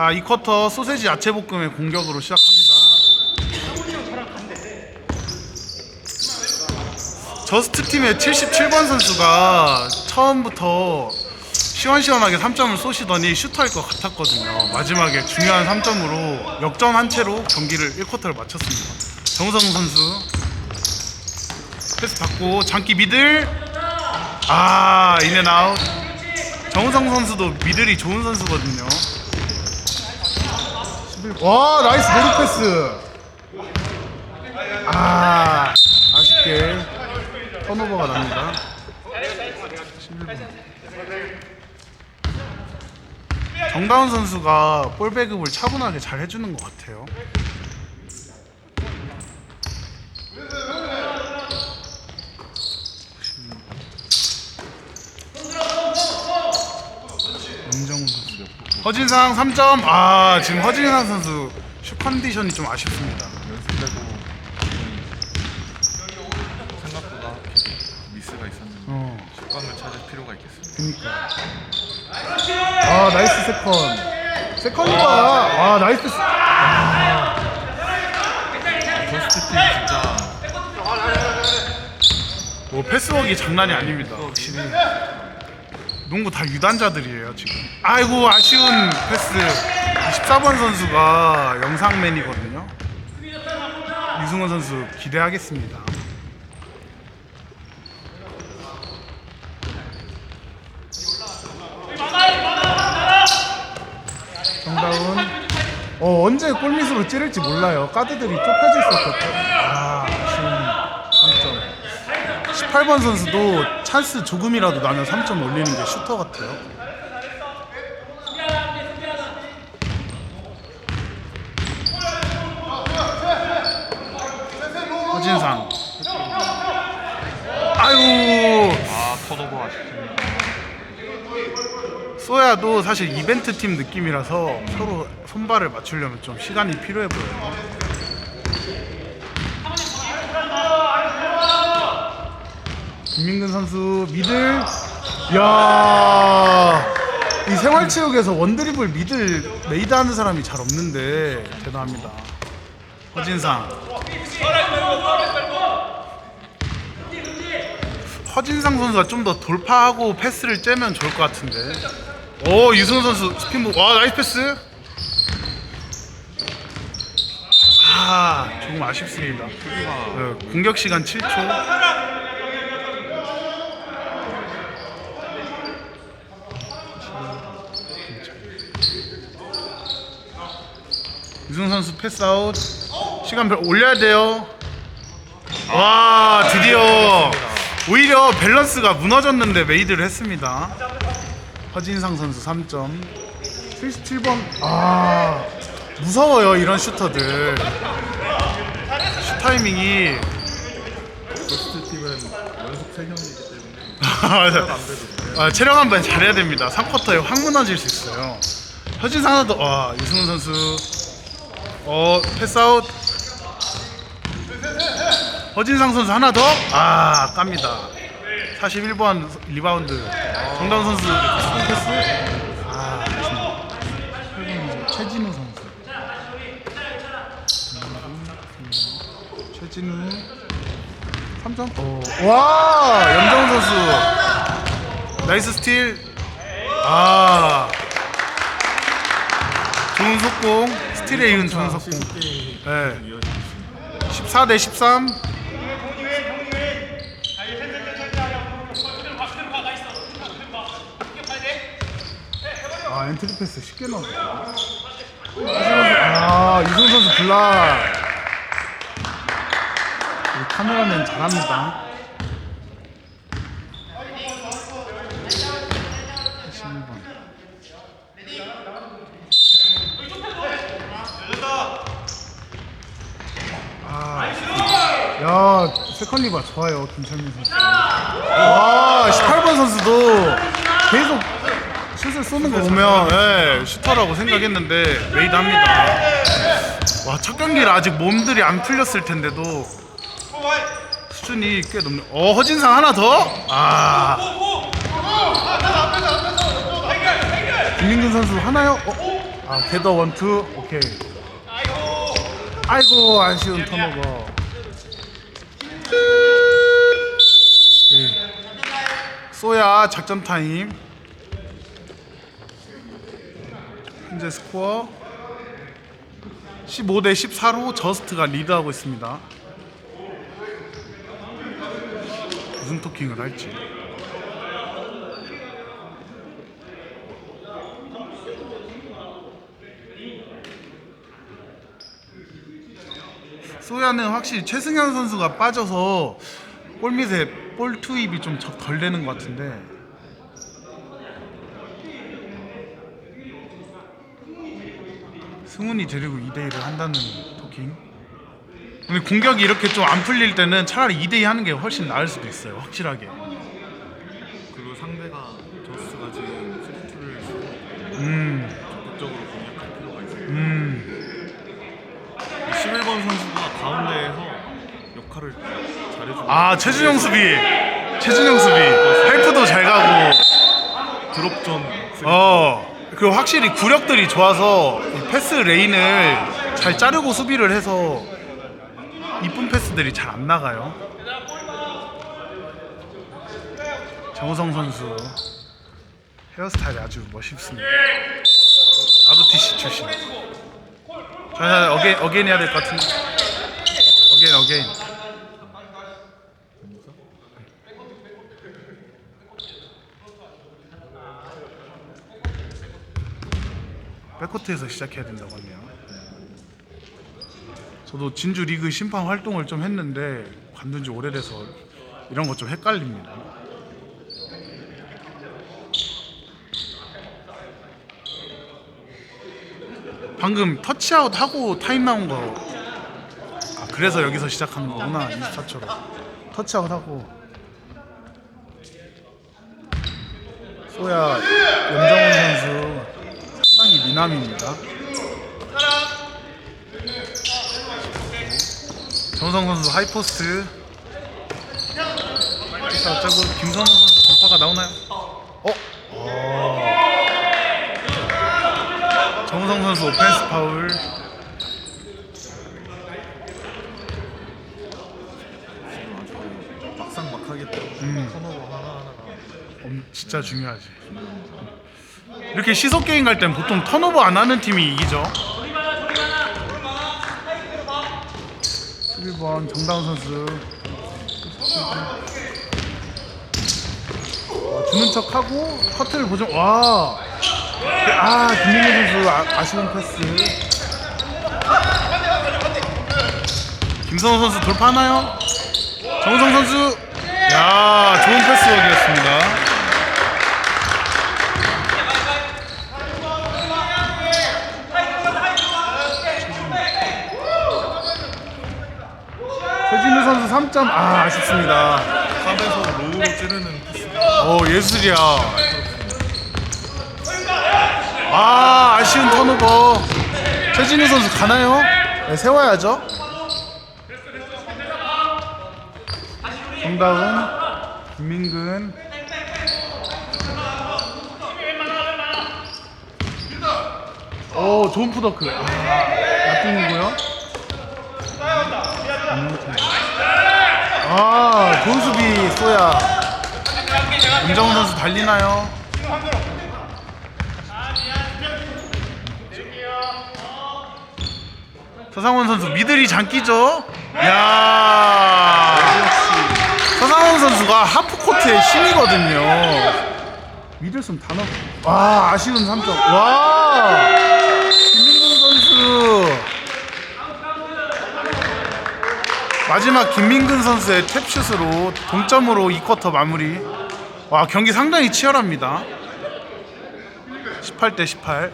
자, 이 쿼터 소세지 야채 볶음의 공격으로 시작합니다. 저스트 팀의 77번 선수가 처음부터 시원시원하게 3점을 쏘시더니 슈터일 것 같았거든요. 마지막에 중요한 3점으로 역전 한 채로 경기를 1쿼터를 마쳤습니다. 정우성 선수 패스 받고 장기 미들 아 인앤아웃 정우성 선수도 미들이 좋은 선수거든요. 11와 나이스 노리 패스 아 아쉽게 턴오버가 납니다. 11번. 정다운 선수가 볼 배급을 차분하게 잘 해주는 것 같아요. 임정우 선수. 허진상 3점. 아 지금 허진상 선수 슛 컨디션이 좀 아쉽습니다. 연습되고 생각보다 계속 미스가 있었는데 어. 습관을 찾을 필요가 있겠습니다. 그니까. 아 나이스 세컨. 세컨이다. 아 나이스. 저스트 팀 진짜 뭐 패스워크 장난이 아닙니다. 확실히. 농구 다 유단자들이에요 지금. 아이고 아쉬운 패스. 14번 선수가 영상맨이거든요. 유승원 선수 기대하겠습니다. 정다운. 어 언제 골밑으로 찌를지 몰라요. 가드들이 좁혀질 수 있었거든요. 아 아쉬운 3점. 18번 선수도 찬스 조금이라도 나면 3점 올리는 게 슈터 같아요. 허진상. 아유, 아 턴오버 아쉽습니다. 소야도 사실 이벤트 팀 느낌이라서 서로 손발을 맞추려면 좀 시간이 필요해 보여요. 김민근 선수 미들 야. 이 생활체육에서 원드리블 미들 메이드 하는 사람이 잘 없는데 대단합니다. 허진상. 허진상 선수가 좀 더 돌파하고 패스를 째면 좋을 것 같은데. 오 유승훈 선수 스핀부 와 나이스 패스. 아 조금 아쉽습니다. 네, 공격 시간 7초. 유승훈 선수 패스 아웃. 시간 별 올려야 돼요. 와 드디어 오히려 밸런스가 무너졌는데 메이드를 했습니다. 허진상 선수 3점. 77번 아 무서워요 이런 슈터들. 슈 타이밍이 저스트 팀은 연속 3경기이기 때문에 맞 아. 체력 한번 잘해야 됩니다. 3쿼터에 확 무너질 수 있어요. 허진상 하나 더. 와 유승훈 선수. 어 패스아웃. 허진상 선수 하나 더. 아 깝니다. 41번 리바운드. 정다운 선수 패스. 아 아쉽네요. 8번 최진우 선수. 최진우 3점. 오. 와 염정훈 선수. 나이스 스틸. 아. 좋은 속공. 스틸에 이은 좋은 속공. 네. 14 대 13. 아, 엔트리 패스 쉽게 넣었다. 아, 이승훈 선수 블락. 카메라맨 잘합니다. 16번. 아, 야, 세컨 리바 좋아요, 김철민 선수. 와, 18번 선수도 계속 슛을 쏘는 거 보면 예, 슈터라고 생각했는데 메이드 합니다. 와, 첫 경기라 아직 몸들이 안 풀렸을 텐데도 수준이 꽤 높네. 어, 허진상 하나 더? 아. 김민균 선수 하나요? 어? 아 게더 원투 오케이 아이고 아쉬운 턴오버 오케이. 쏘야 작전 타임 현재 스코어 15 대 14로 저스트가 리드하고 있습니다 무슨 토킹을 할지. 소야는 확실히 최승현 선수가 빠져서 골밑에 볼 투입이 좀 덜 되는 것 같은데. 승훈이 데리고 2대1을 한다는 토킹 근데 공격이 이렇게 좀 안 풀릴 때는 차라리 2대2 하는 게 훨씬 나을 수도 있어요 확실하게. 그리고 상대가 저스가 지금 쓰고 음, 적극적으로 공략할 필요가 있어요. 음. 11번 선수가 가운데에서 역할을 잘해주고 아 최준영 수비. 최준영 수비. 헬프도 잘 가고. 드롭존 쓰리 어. 그리고 확실히 구력들이 좋아서 이 패스 레인을 잘 자르고 수비를 해서 이쁜 패스들이 잘 안 나가요. 정우성 선수 헤어스타일이 아주 멋있습니다. ROTC 출신. 저는 어게인 어게인 해야 될 것 같은데. 어게인 어게인. 백코트에서 시작해야 된다고 하네요. 저도 진주 리그 심판 활동을 좀 했는데 관둔 지 오래돼서 이런 거좀 헷갈립니다. 방금 터치아웃 하고 타임 나온 거. 아, 그래서 여기서 시작하는 거구나. 24초로. 터치아웃 하고. 소야 염정훈 선수 상당히 미남입니다. 정성 선수 하이포스트. 자, 어쩌고 김선호 선수 돌파가 나오나요? 어? 어. 정성 선수 오펜스 파울. 막상 막하기 때문에 음. 턴오버 하나하나가 엄, 진짜 중요하지. 이렇게 시속 게임 갈 땐 보통 턴오버 안 하는 팀이 이기죠. 11번 정다운 선수. 어, 주는 척 하고 커트를 보죠. 와. 아 김민규 선수 아, 아쉬운 패스. 김선호 선수 돌파하나요? 정우성 선수. 야 좋은 패스워크였습니다. 최진우 선수 3점 아 아쉽습니다. 탑에서 로우로 찌르는 패스가 오 예술이야. 아 아쉬운 턴오버. 최진우 선수 가나요? 네, 세워야죠. 정다운, 김민근. 오 좋은 푸더크. 아, 나띵이고요. 아 좋은 수비 쏘야. 임정훈 선수 달리나요? 서상원 선수 미들이 장기죠? 야 서상원 선수가 하프 코트의 신이거든요. 미들슨 단어. 와 아쉬운 3점. 와 김민근 선수. 마지막 김민근 선수의 탭슛으로 동점으로 2쿼터 마무리. 와 경기 상당히 치열합니다. 18대 18.